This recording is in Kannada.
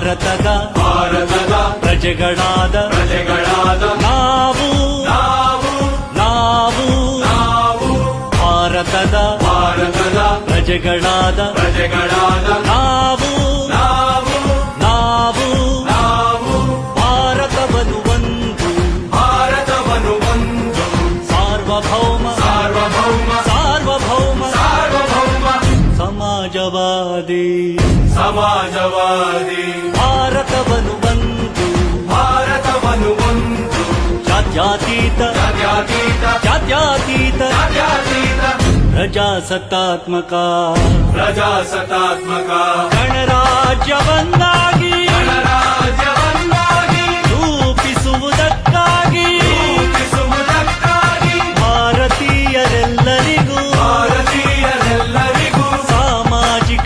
ಭಾರತದ ಭಾರತದ ಪ್ರಜೆಗಳಾದ ಪ್ರಜೆಗಳಾದ ನಾವು ನಾವು ನಾವು ನಾವು ಭಾರತದ ಭಾರತದ ಪ್ರಜೆಗಳಾದ ಪ್ರಜೆಗಳಾದ ನಾವು ನಾವು ನಾವು ನಾವು ಭಾರತವನ್ನು ಒಂದು ಭಾರತವನ್ನು ಒಂದು ಸಾರ್ವಭೌಮ जावादी भारत वनुबन्तु भारत वनुबन् जाती जाती तजा सत्तात्मका प्रजा सत्तात्मका गणराजवन्दा